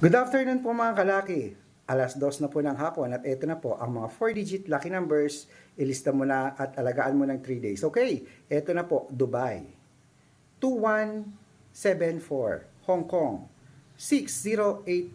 Good afternoon po mga kalaki. Alas dos na po ng hapon at ito na po ang mga 4-digit lucky numbers. Ilista mo na at alagaan mo ng 3 days. Okay, ito na po, Dubai. 2174, Hong Kong. 6089,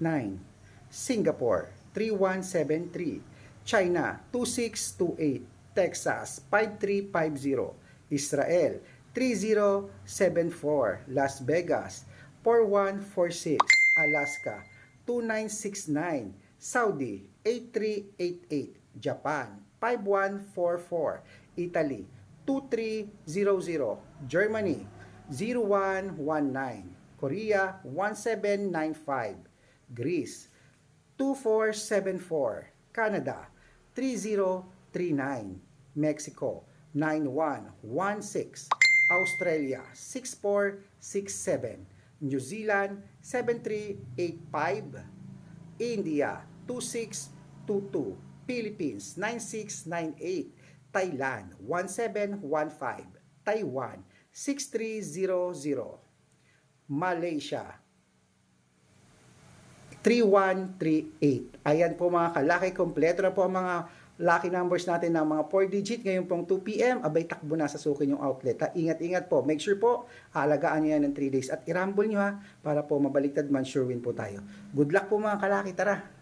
Singapore. 3173, China. 2628, Texas. 5350, Israel. 3074, Las Vegas. 4146, Alaska. 2969, Saudi 8388, Japan 5144, Italy 2300, Germany 0119, Korea 1795, Greece 2474, Canada 3039, Mexico 9116, Australia 6467, New Zealand 7385, India 2622, Philippines 9698, Thailand 1715, Taiwan 6300, Malaysia 3138. Ayan po mga kalaki, kompleto na po ang mga lucky numbers natin ng mga 4 digit ngayon pong 2 p.m. Abay takbo na sa sukin yung outlet. Ha? Ingat-ingat po. Make sure po, alagaan nyo yan ng 3 days at i-rumble nyo ha para po mabaliktad man sure win po tayo. Good luck po mga kalaki. Tara!